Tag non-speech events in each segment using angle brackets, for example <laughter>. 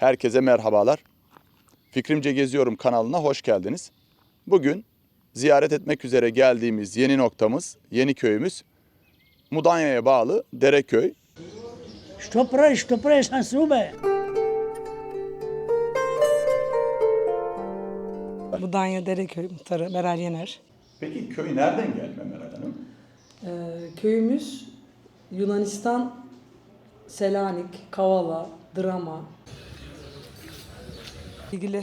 Herkese merhabalar. Fikrimce Geziyorum kanalına hoş geldiniz. Bugün ziyaret etmek üzere geldiğimiz yeni noktamız, yeni köyümüz Mudanya'ya bağlı Dereköy. Što prej sam sube. Budanya Dereköy muhtarı Meral Yener. Peki köy nereden gelme Meral Hanım? Ee, köyümüz Yunanistan, Selanik, Kavala, Drama. İlgili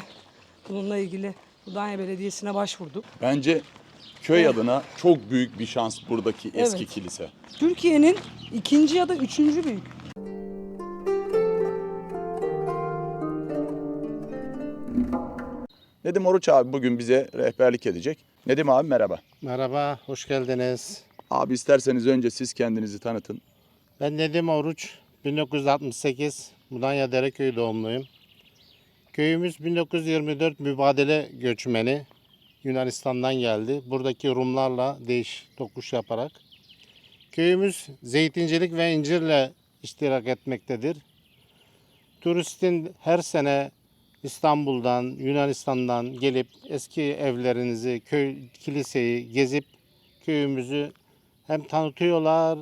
bununla ilgili Budanya Belediyesi'ne başvurduk. Bence köy adına çok büyük bir şans buradaki eski Evet. kilise. Türkiye'nin ikinci ya da üçüncü büyük. Nedim Oruç abi bugün bize rehberlik edecek. Nedim abi merhaba. Merhaba, hoş geldiniz. Abi isterseniz önce siz kendinizi tanıtın. Ben Nedim Oruç, 1968 Mudanya Dereköy doğumluyum. Köyümüz 1924 mübadele göçmeni Yunanistan'dan geldi. Buradaki Rumlarla değiş tokuş yaparak. Köyümüz zeytincilik ve incirle iştirak etmektedir. Turistin her sene İstanbul'dan, Yunanistan'dan gelip eski evlerinizi, köy kiliseyi gezip köyümüzü hem tanıtıyorlar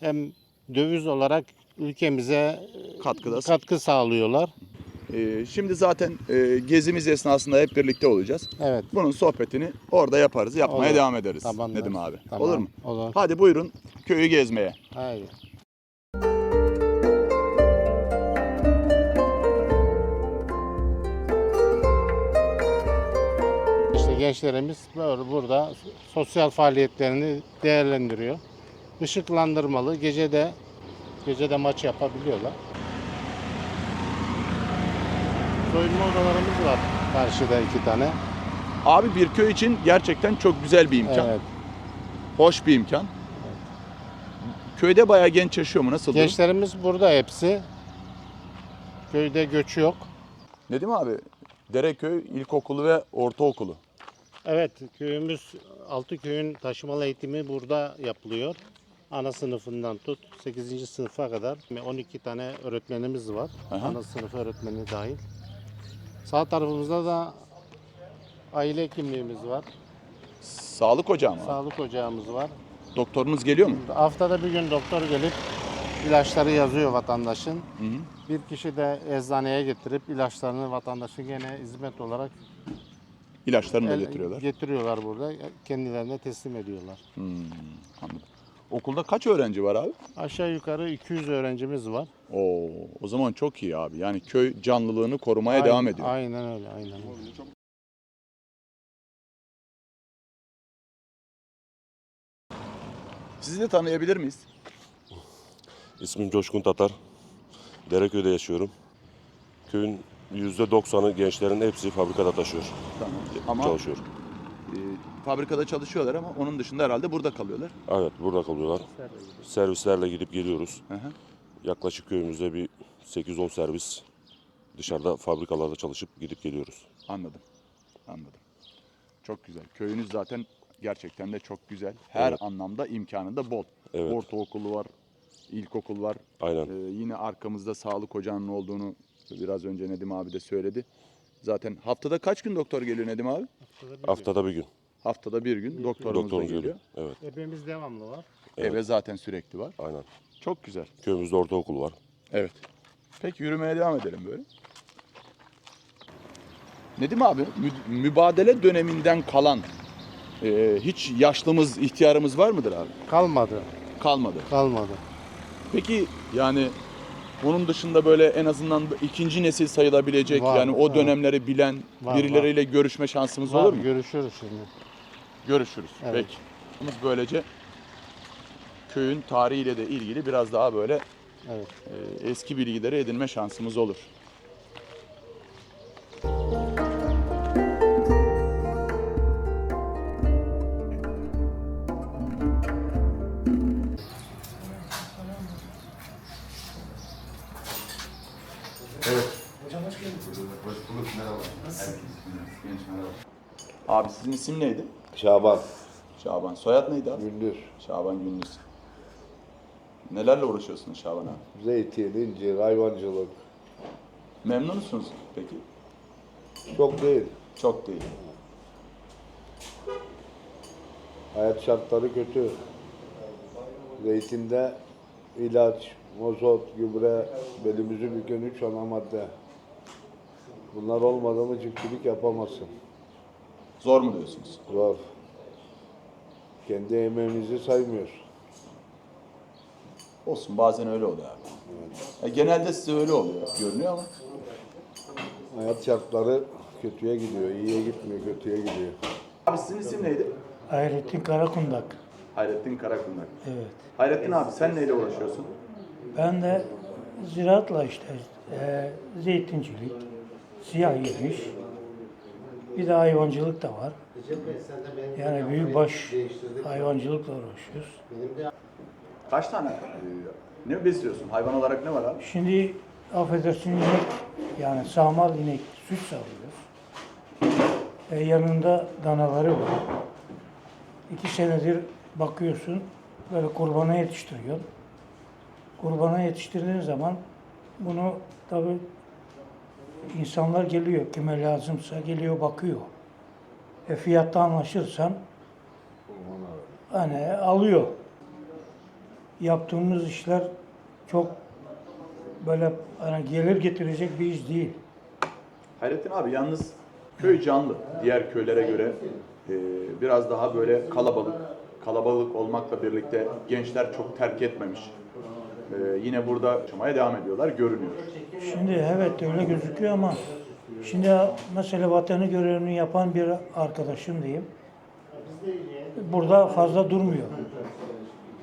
hem döviz olarak ülkemize Katkıda. katkı sağlıyorlar. Ee, şimdi zaten e, gezimiz esnasında hep birlikte olacağız. Evet. Bunun sohbetini orada yaparız, yapmaya Olur. devam ederiz Tamamdır. Nedim abi. Tamam, Olur mu? Olur. Hadi buyurun köyü gezmeye. Haydi. İşte gençlerimiz böyle burada sosyal faaliyetlerini değerlendiriyor. Işıklandırmalı, gecede gecede maç yapabiliyorlar. Soyunma odalarımız var karşıda iki tane. Abi bir köy için gerçekten çok güzel bir imkan. Evet. Hoş bir imkan. Köyde bayağı genç yaşıyor mu? Nasıl? Gençlerimiz burada hepsi. Köyde göç yok. Nedim abi, Dereköy İlkokulu ve Ortaokulu. Evet, köyümüz altı köyün taşımalı eğitimi burada yapılıyor. Ana sınıfından tut 8. sınıfa kadar 12 tane öğretmenimiz var. Aha. Ana sınıf öğretmeni dahil. Sağ tarafımızda da aile hekimliğimiz var. Sağlık ocağı mı? Sağlık ocağımız var. Doktorunuz geliyor mu? Haftada bir gün doktor gelip ilaçları yazıyor vatandaşın. Hı hı. Bir kişi de eczaneye getirip ilaçlarını vatandaşın gene hizmet olarak İlaçlarını da el- getiriyorlar. getiriyorlar burada. Kendilerine teslim ediyorlar. Hmm, anladım. Okulda kaç öğrenci var abi? Aşağı yukarı 200 öğrencimiz var. Oo, o zaman çok iyi abi. Yani köy canlılığını korumaya Aynen- devam ediyor. Aynen öyle, aynen öyle. Sizi de tanıyabilir miyiz? İsmim Coşkun Tatar. Dereköy'de yaşıyorum. Köyün %90'ı gençlerin hepsi fabrikada taşıyor, Tamam. Ama çalışıyor. e, fabrikada çalışıyorlar ama onun dışında herhalde burada kalıyorlar. Evet, burada kalıyorlar. Servislerle gidip geliyoruz. Hı hı. Yaklaşık köyümüzde bir 8-10 servis dışarıda fabrikalarda çalışıp gidip geliyoruz. Anladım. Anladım. Çok güzel. Köyünüz zaten gerçekten de çok güzel. Her Evet. anlamda imkanı da bol. Evet. Ortaokulu var, ilkokul var. Aynen. Ee, yine arkamızda sağlık ocağının olduğunu biraz önce Nedim abi de söyledi. Zaten haftada kaç gün doktor geliyor Nedim abi? Haftada bir gün Haftada bir gün doktorumuz da doktorumuz geliyor. geliyor. Evet, Hepimiz devamlı var. Eve zaten sürekli var. aynen. Çok güzel. Köyümüzde ortaokul var. Evet. Peki yürümeye devam edelim böyle. Nedim abi mü- mübadele döneminden kalan e, hiç yaşlımız, ihtiyarımız var mıdır abi? Kalmadı, Kalmadı. kalmadı. Peki yani onun dışında böyle en azından ikinci nesil sayılabilecek Var, yani o evet. dönemleri bilen Var, birileriyle görüşme şansımız Var, olur mu? görüşürüz şimdi. Görüşürüz. Evet. Peki. Biz böylece köyün tarihiyle de ilgili biraz daha böyle Evet. e, eski bilgileri edinme şansımız olur. Abi sizin isim neydi? Şaban, Şaban. Soyad neydi abi? Gündüz, Şaban Gündüz. Nelerle uğraşıyorsunuz Şaban abi? zeytin, incir, hayvancılık. Memnunsunuz peki? Çok değil. Çok değil. Hayat şartları kötü. Zeytinde ilaç, mozot, gübre, belimizi büken üç ana madde. Bunlar olmadı mı çiftçilik yapamazsın. Zor mu diyorsunuz? Zor. Kendi emeğimizi saymıyoruz. Olsun bazen öyle oluyor abi. E, genelde size öyle oluyor görünüyor ama. Hayat şartları kötüye gidiyor. İyiye gitmiyor, kötüye gidiyor. Abi sizin isim neydi? Hayrettin Karakundak. Hayrettin Karakundak. Evet. Hayrettin abi sen neyle uğraşıyorsun? Ben de ziraatla işte e, zeytincilik, siyah yemiş, bir de hayvancılık da var. Yani büyükbaş hayvancılıkla uğraşıyoruz. Kaç tane e, ne besliyorsun? Hayvan olarak ne var abi? Şimdi affedersin inek, yani sağmal inek süt sağlıyoruz. E, yanında danaları var. İki senedir bakıyorsun, böyle kurbana yetiştiriyorsun. Kurbana yetiştirdiğin zaman bunu tabi insanlar geliyor, kime lazımsa geliyor bakıyor. E fiyatta anlaşırsan hani alıyor. Yaptığımız işler çok böyle hani gelir getirecek bir iş değil. Hayrettin abi yalnız köy canlı. Diğer köylere göre e, biraz daha böyle kalabalık. Kalabalık olmakla birlikte gençler çok terk etmemiş. E, yine burada yaşamaya devam ediyorlar görünüyor. Şimdi evet öyle gözüküyor ama şimdi mesela vatanı görevini yapan bir arkadaşım diyeyim. Burada fazla durmuyor.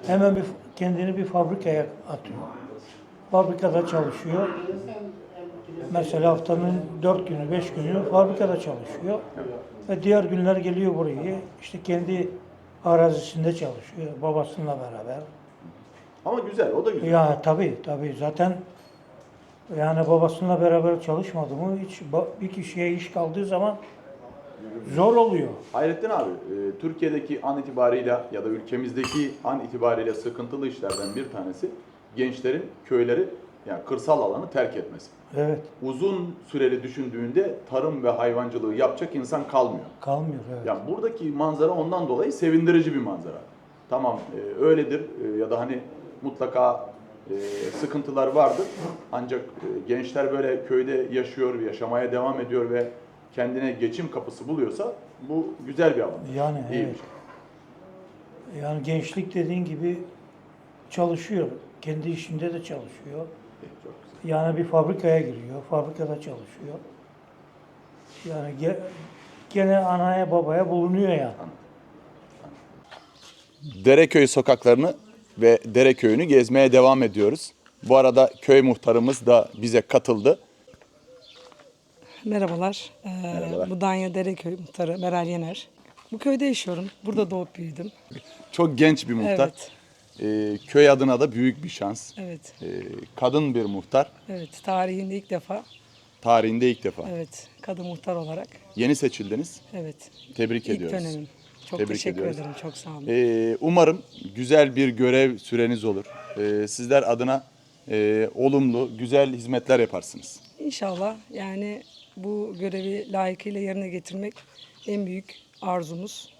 Hemen bir kendini bir fabrikaya atıyor. Fabrikada çalışıyor. Mesela haftanın dört günü, beş günü fabrikada çalışıyor. Ve diğer günler geliyor burayı. işte kendi arazisinde çalışıyor babasıyla beraber. Ama güzel o da güzel. Ya tabii tabii zaten yani babasıyla beraber çalışmadı mı hiç bir kişiye iş kaldığı zaman zor oluyor. Hayrettin abi, e, Türkiye'deki an itibariyle ya da ülkemizdeki an itibariyle sıkıntılı işlerden bir tanesi gençlerin köyleri yani kırsal alanı terk etmesi. Evet Uzun süreli düşündüğünde tarım ve hayvancılığı yapacak insan kalmıyor. kalmıyor evet. Yani buradaki manzara ondan dolayı sevindirici bir manzara. Tamam e, öyledir e, ya da hani mutlaka e, sıkıntılar vardır. Ancak e, gençler böyle köyde yaşıyor, yaşamaya devam ediyor ve kendine geçim kapısı buluyorsa bu güzel bir alan. Yani İyi evet. şey. Yani gençlik dediğin gibi çalışıyor. Kendi işinde de çalışıyor. Çok güzel. Yani bir fabrikaya giriyor. Fabrikada çalışıyor. Yani ge- gene anaya babaya bulunuyor yani. Dereköy sokaklarını ve Dereköy'ünü gezmeye devam ediyoruz. Bu arada köy muhtarımız da bize katıldı. Merhabalar. Ee, Mudanya Dereköy muhtarı Meral Yener. Bu köyde yaşıyorum. Burada doğup büyüdüm. Çok genç bir muhtar. Evet. Ee, köy adına da büyük bir şans. Evet. Ee, kadın bir muhtar. Evet. Tarihinde ilk defa Tarihinde ilk defa. evet kadın muhtar olarak. Yeni seçildiniz. Evet. Tebrik İlk ediyoruz. dönemim. Çok Tebrik teşekkür ediyoruz. ederim. Çok sağ olun. Ee, umarım güzel bir görev süreniz olur. Ee, sizler adına e, olumlu, güzel hizmetler yaparsınız. İnşallah yani bu görevi layıkıyla yerine getirmek en büyük arzumuz.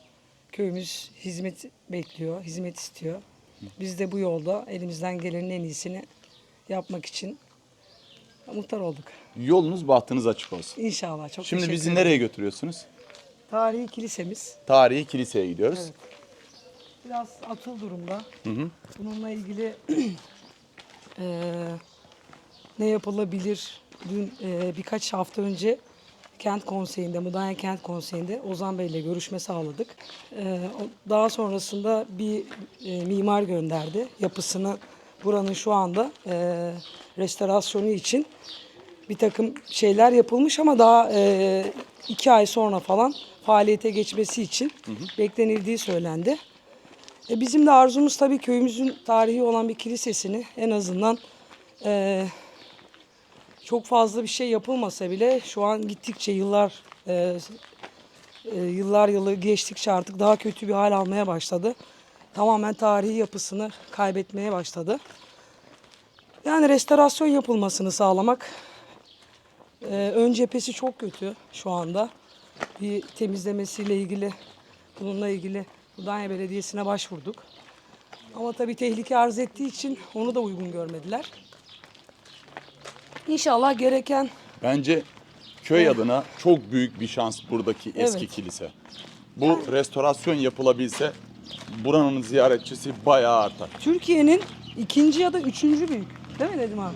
Köyümüz hizmet bekliyor, hizmet istiyor. Biz de bu yolda elimizden gelenin en iyisini yapmak için muhtar olduk. Yolunuz, bahtınız açık olsun. İnşallah. Çok Şimdi teşekkür bizi ederim. nereye götürüyorsunuz? Tarihi kilisemiz. Tarihi kiliseye gidiyoruz. Evet. Biraz atıl durumda. Bununla ilgili <clears throat> eee, ne yapılabilir? Dün eee, birkaç hafta önce kent konseyinde, Mudanya Kent Konseyi'nde Ozan Bey ile görüşme sağladık. O- daha sonrasında bir eee, mimar gönderdi. Yapısını buranın şu anda eee, restorasyonu için bir takım şeyler yapılmış ama daha e, iki ay sonra falan faaliyete geçmesi için beklenildiği söylendi. E, bizim de arzumuz tabii köyümüzün tarihi olan bir kilisesini en azından e, çok fazla bir şey yapılmasa bile şu an gittikçe yıllar e, e, yıllar yılı geçtikçe artık daha kötü bir hal almaya başladı. Tamamen tarihi yapısını kaybetmeye başladı. Yani restorasyon yapılmasını sağlamak Ee, ön cephesi çok kötü şu anda. Bir temizlemesiyle ilgili, bununla ilgili Mudanya Belediyesi'ne başvurduk. Ama tabii tehlike arz ettiği için onu da uygun görmediler. İnşallah gereken Bence köy adına çok büyük bir şans buradaki eski Evet. kilise. Bu restorasyon yapılabilse buranın ziyaretçisi bayağı artar. Türkiye'nin ikinci ya da üçüncü büyük. Değil mi Nedim abi?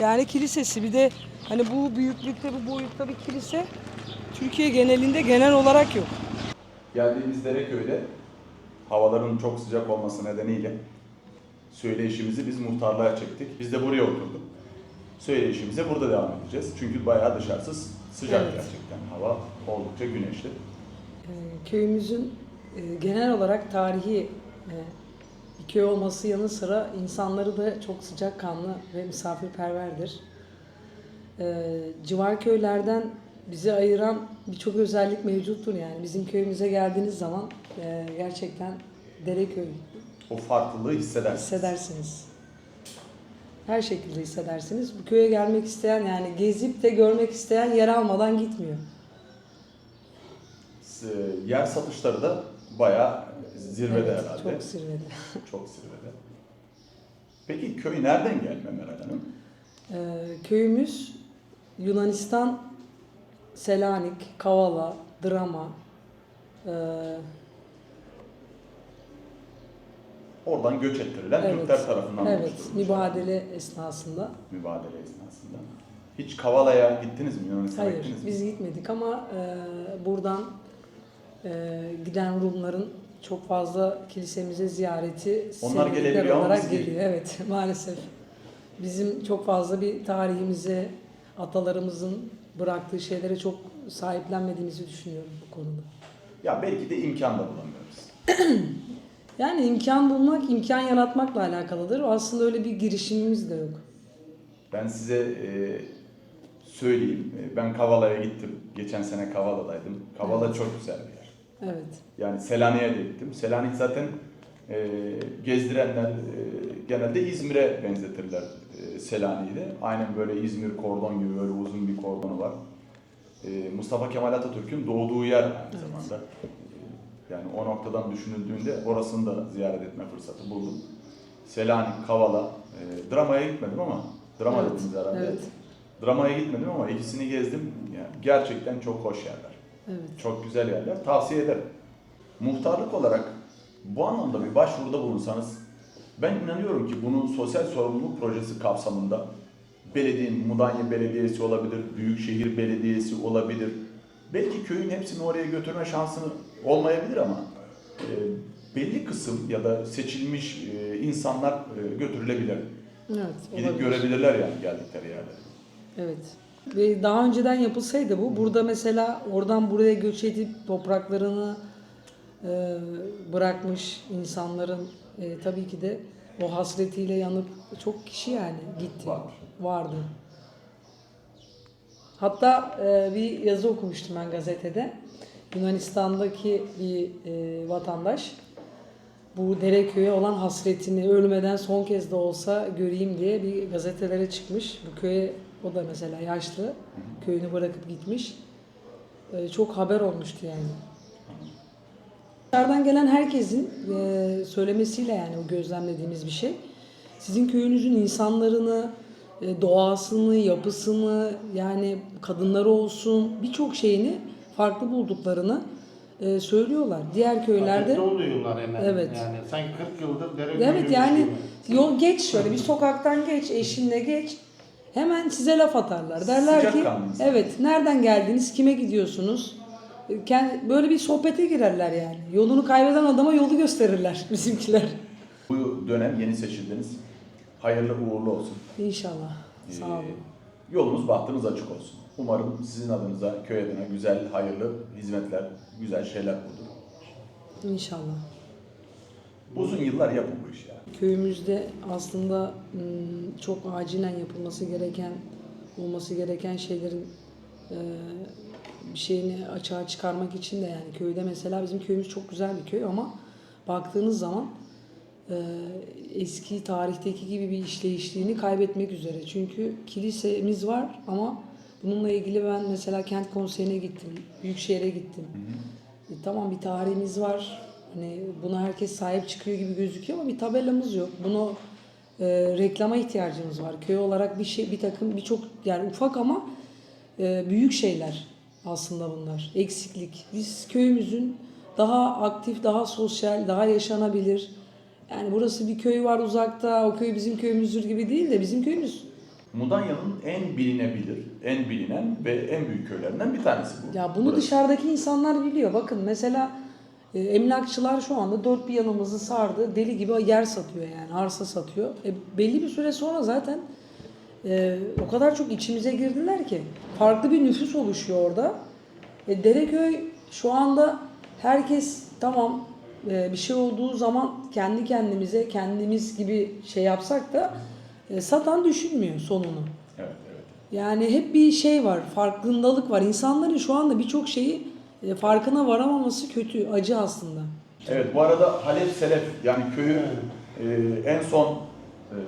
Yani kilisesi bir de hani bu büyüklükte bu boyutta bir kilise Türkiye genelinde genel olarak yok. Geldiğimiz Dereköy'de havaların çok sıcak olması nedeniyle söyleyişimizi biz muhtarlığa çektik. Biz de buraya oturduk. Söyleyişimize burada devam edeceğiz. Çünkü bayağı dışarısız sıcak Evet. gerçekten. Hava oldukça güneşli. Ee, köyümüzün e, genel olarak tarihi e, bir köy olması yanı sıra insanları da çok sıcakkanlı ve misafirperverdir. Ee, civar köylerden bizi ayıran birçok özellik mevcuttur yani. Bizim köyümüze geldiğiniz zaman e, gerçekten Dereköy O farklılığı hissedersiniz. hissedersiniz. Her şekilde hissedersiniz. Bu köye gelmek isteyen yani gezip de görmek isteyen yer almadan gitmiyor. Yer satışları da bayağı zirvede Evet, herhalde. Çok zirvede. <laughs> Çok zirvede. Peki köy nereden gelme Meral Hanım? Ee, köyümüz Yunanistan, Selanik, Kavala, Drama, ee, Oradan göç ettirilen Evet. Türkler tarafından evet, oluşturulmuş. mübadele esnasında. Mübadele esnasında. Hiç Kavala'ya gittiniz mi? Yunanistan'a Hayır, gittiniz mi? biz gitmedik ama ee, buradan ee, giden Rumların çok fazla kilisemize ziyareti Onlar gelebiliyor olarak geliyor. Evet, <laughs> maalesef. Bizim çok fazla bir tarihimize, atalarımızın bıraktığı şeylere çok sahiplenmediğimizi düşünüyorum bu konuda. Ya belki de imkan da bulamıyoruz. <clears throat> Yani imkan bulmak, imkan yaratmakla alakalıdır. Aslında öyle bir girişimimiz de yok. Ben size e, söyleyeyim. E, Ben Kavala'ya gittim. Geçen sene Kavala'daydım. Kavala çok güzel bir yer. Evet. Yani Selanik'e de gittim. Selanik zaten e, gezdirenler e, genelde İzmir'e benzetirler e, Selanik'i de. Aynen böyle İzmir kordon gibi böyle uzun bir kordonu var. E, Mustafa Kemal Atatürk'ün doğduğu yer aynı zamanda. Yani o noktadan düşünüldüğünde orasını da ziyaret etme fırsatı buldum. Selanik, Kavala, e, Drama'ya gitmedim ama Drama Evet, dediniz herhalde. evet. Drama'ya gitmedim ama ikisini gezdim. Yani gerçekten çok hoş yerler. Evet. Çok güzel yerler. Tavsiye ederim. Muhtarlık olarak bu anlamda bir başvuruda bulunsanız ben inanıyorum ki bunun sosyal sorumluluk projesi kapsamında belediyenin, Mudanya Belediyesi olabilir, Büyükşehir Belediyesi olabilir. Belki köyün hepsini oraya götürme şansını olmayabilir ama e, belli kısım ya da seçilmiş e, insanlar e, götürülebilir. Evet. Gidip olabilir. görebilirler yani geldikleri yerde. Evet. Ve daha önceden yapılsaydı bu, burada mesela oradan buraya göç edip topraklarını e, bırakmış insanların e, tabii ki de o hasretiyle yanıp çok kişi yani gitti. Var. Vardı. Hatta e, bir yazı okumuştum ben gazetede. Yunanistan'daki bir e, vatandaş bu Dereköy'e olan hasretini ölmeden son kez de olsa göreyim diye bir gazetelere çıkmış. Bu köye o da mesela yaşlı. Köyünü bırakıp gitmiş. E, çok haber olmuştu yani. Dışarıdan gelen herkesin e, söylemesiyle yani o gözlemlediğimiz bir şey. Sizin köyünüzün insanlarını, e, doğasını, yapısını yani kadınları olsun birçok şeyini farklı bulduklarını e, söylüyorlar. Diğer köylerde Adapte oluyorlar hemen. Evet. Yani sanki 40 yıldır dere Evet yani gibi. yol geç şöyle bir sokaktan geç eşinle geç hemen size laf atarlar. Derler ki Sıcakkanlı insanlar. evet nereden geldiniz kime gidiyorsunuz? Kend- Böyle bir sohbete girerler yani. Yolunu kaybeden adama yolu gösterirler <laughs> bizimkiler. Bu dönem yeni seçildiniz. Hayırlı uğurlu olsun. İnşallah. Sağ olun. Ee, Yolunuz bahtınız açık olsun. Umarım sizin adınıza, köy adına güzel, hayırlı hizmetler, güzel şeyler olur. İnşallah. Uzun yıllar yapın bu işi ya. Köyümüzde aslında ım, çok acilen yapılması gereken, olması gereken şeylerin e, bir şeyini açığa çıkarmak için de yani köyde mesela bizim köyümüz çok güzel bir köy ama baktığınız zaman e, eski tarihteki gibi bir işleyişliğini kaybetmek üzere. Çünkü kilisemiz var ama Bununla ilgili ben mesela kent konseyine gittim, büyükşehir'e gittim. E, tamam bir tarihimiz var. Hani buna herkes sahip çıkıyor gibi gözüküyor ama bir tabelamız yok. Bunu e, reklama ihtiyacımız var. Köy olarak bir şey, bir takım birçok yani ufak ama e, büyük şeyler aslında bunlar. Eksiklik. Biz köyümüzün daha aktif, daha sosyal, daha yaşanabilir. Yani burası bir köy var uzakta, o köy bizim köyümüzdür gibi değil de bizim köyümüz. Mudanya'nın en bilinebilir, en bilinen ve en büyük köylerinden bir tanesi bu. Ya bunu Burası. dışarıdaki insanlar biliyor. Bakın mesela e, emlakçılar şu anda dört bir yanımızı sardı. Deli gibi yer satıyor yani arsa satıyor. E, belli bir süre sonra zaten e, o kadar çok içimize girdiler ki farklı bir nüfus oluşuyor orada. E, Dereköy şu anda herkes tamam e, bir şey olduğu zaman kendi kendimize kendimiz gibi şey yapsak da e, satan düşünmüyor sonunu. Evet, evet. Yani hep bir şey var, farkındalık var. İnsanların şu anda birçok şeyi e, farkına varamaması kötü, acı aslında. Evet bu arada Halep Selef yani köyü e, en son e,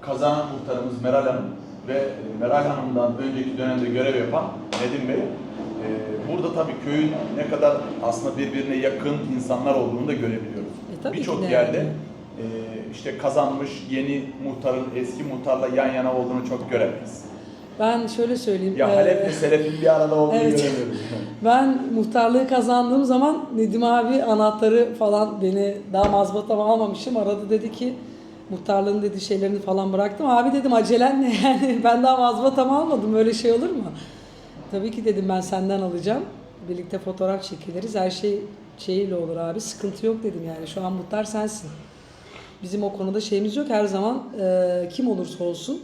kazanan muhtarımız Meral Hanım ve e, Meral Hanım'dan önceki dönemde görev yapan Nedim Bey. e, burada tabii köyün ne kadar aslında birbirine yakın insanlar olduğunu da görebiliyoruz. E, Birçok de yerde yani. E, işte kazanmış yeni muhtarın eski muhtarla yan yana olduğunu çok göremeyiz. Ben şöyle söyleyeyim. Ya e, Halep'le Selef'in bir arada olduğunu Evet. göremiyoruz. <laughs> Ben muhtarlığı kazandığım zaman Nedim abi anahtarı falan beni daha mazbatama almamışım. Aradı dedi ki muhtarlığın dedi şeylerini falan bıraktım. Abi dedim acelen ne <laughs> yani ben daha mazbatamı almadım öyle şey olur mu? Tabii ki dedim ben senden alacağım. Birlikte fotoğraf çekiliriz. Her şey şeyiyle olur abi. Sıkıntı yok dedim yani. Şu an muhtar sensin. Bizim o konuda şeyimiz yok. Her zaman e, kim olursa olsun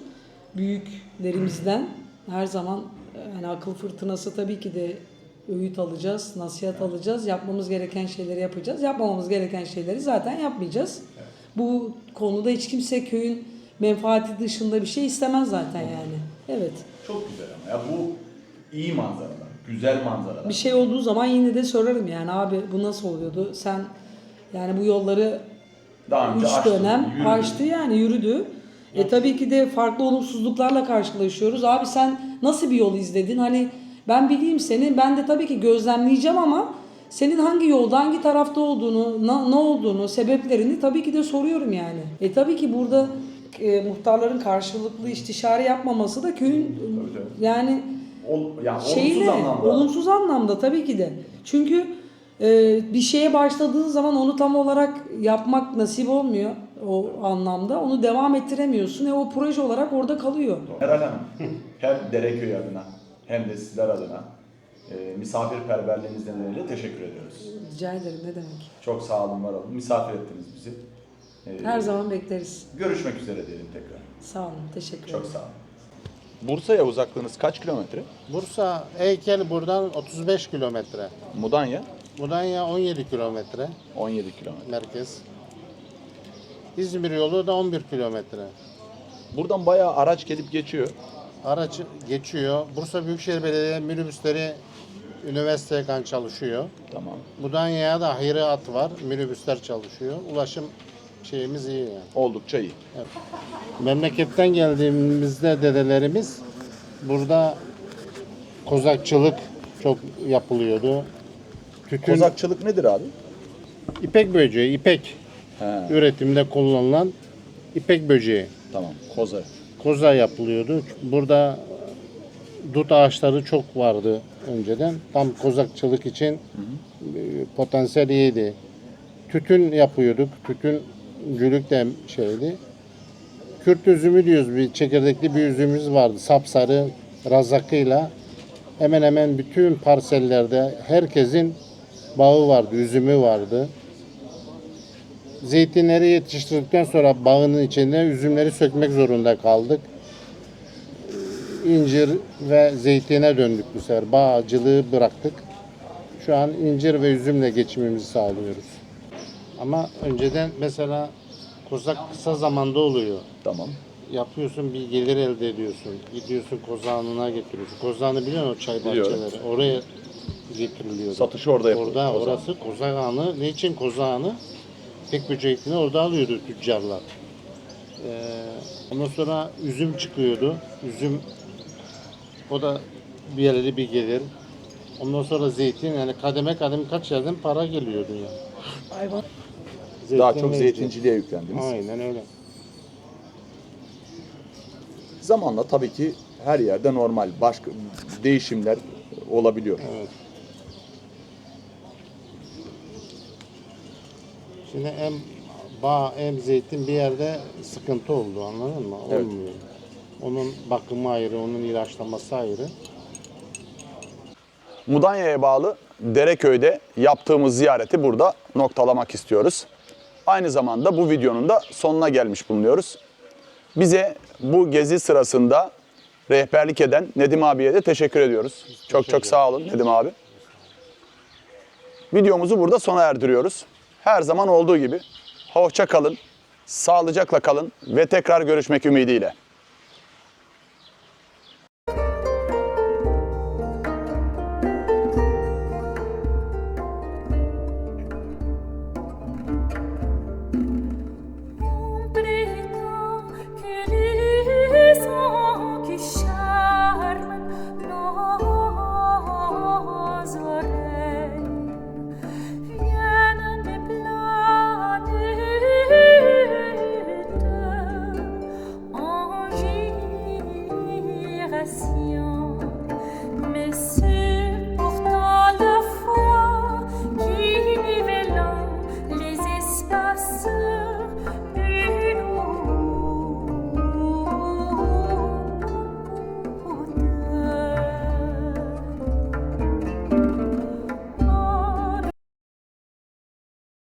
büyüklerimizden her zaman e, yani akıl fırtınası tabii ki de öğüt alacağız, nasihat alacağız. Yapmamız gereken şeyleri yapacağız. Yapmamamız gereken şeyleri zaten yapmayacağız. Bu konuda hiç kimse köyün menfaati dışında bir şey istemez zaten yani. Evet. Çok güzel ama ya bu iyi manzaralar, güzel manzaralar. Bir şey olduğu zaman yine de sorarım yani abi bu nasıl oluyordu? Sen yani bu yolları Daha önce üç dönem yürüdün. açtı yani yürüdü. E tabii ki de farklı olumsuzluklarla karşılaşıyoruz. Abi sen nasıl bir yol izledin? Hani ben bileyim seni. Ben de tabii ki gözlemleyeceğim ama senin hangi yolda, hangi tarafta olduğunu, na- ne olduğunu, sebeplerini tabii ki de soruyorum yani. E tabii ki burada e, muhtarların karşılıklı istişare yapmaması da köyün tabii. yani Ol, yani şeyle olumsuz anlamda. olumsuz anlamda tabii ki de. Çünkü e, bir şeye başladığın zaman onu tam olarak yapmak nasip olmuyor o anlamda. Onu devam ettiremiyorsun. E o proje olarak orada kalıyor. Meral Hanım, hem Dereköy adına hem de sizler adına e, misafirperverliğinizden dolayı teşekkür ediyoruz. Rica ederim ne demek. Çok sağ olun, var olun. Misafir ettiniz bizi. E, Her zaman bekleriz. Görüşmek üzere diyelim tekrar. Sağ olun. Teşekkür ederim. Çok sağ olun. Bursa'ya uzaklığınız kaç kilometre? Bursa Heykel buradan 35 kilometre. Mudanya Mudanya 17 kilometre 17 kilometre. merkez. İzmir yolu da 11 kilometre. Buradan bayağı araç gelip geçiyor. Araç geçiyor. Bursa Büyükşehir Belediye minibüsleri üniversiteye kan çalışıyor. Tamam. Mudanya'ya da hayri hat var. Minibüsler çalışıyor. Ulaşım şeyimiz iyi yani. Oldukça iyi. Memleketten geldiğimizde dedelerimiz burada kozakçılık çok yapılıyordu. Tütün, Kozakçılık nedir abi? ipek böceği, ipek He, üretimde kullanılan ipek böceği. tamam. Koza. Koza yapılıyordu. Burada dut ağaçları çok vardı önceden. Tam kozakçılık için e, potansiyel iyiydi. Tütün yapıyorduk. Tütüncülük de şeydi. Kürt üzümü diyoruz. Bir çekirdekli bir üzümümüz vardı. Sapsarı razakıyla. Hemen hemen bütün parsellerde herkesin bağı vardı, üzümü vardı. Zeytinleri yetiştirdikten sonra bağının içinde üzümleri sökmek zorunda kaldık. İncir ve zeytine döndük bu sefer. Bağcılığı bıraktık. Şu an incir ve üzümle geçimimizi sağlıyoruz. Ama önceden mesela kozak kısa zamanda oluyor. Tamam. Yapıyorsun bir gelir elde ediyorsun. Gidiyorsun kozağınına getiriyorsun. Kozağını biliyor musun o çay Biliyorum. bahçeleri? Oraya getiriliyor. Satışı orada yapılıyor. Orada Kozan. orası kozağını. Ne için kozağını? Tek böcekliğini orada alıyordu tüccarlar. Ee, ondan sonra üzüm çıkıyordu. Üzüm O da bir yerleri bir gelir. Ondan sonra zeytin yani kademe kademe kaç yerden para geliyordu ya. Hayvan Daha çok zeytinciliğe yüklendiniz. Aynen öyle. Zamanla tabii ki her yerde normal başka değişimler olabiliyor. Evet. Şimdi hem bağ hem zeytin bir yerde sıkıntı oldu anladın mı? Evet. Olmuyor. Onun bakımı ayrı, onun ilaçlaması ayrı. Mudanya'ya bağlı Dereköy'de yaptığımız ziyareti burada noktalamak istiyoruz. Aynı zamanda bu videonun da sonuna gelmiş bulunuyoruz. Bize bu gezi sırasında rehberlik eden Nedim abiye de teşekkür ediyoruz. Çok çok sağ olun Nedim abi. Videomuzu burada sona erdiriyoruz. Her zaman olduğu gibi hoşça kalın, sağlıcakla kalın ve tekrar görüşmek ümidiyle.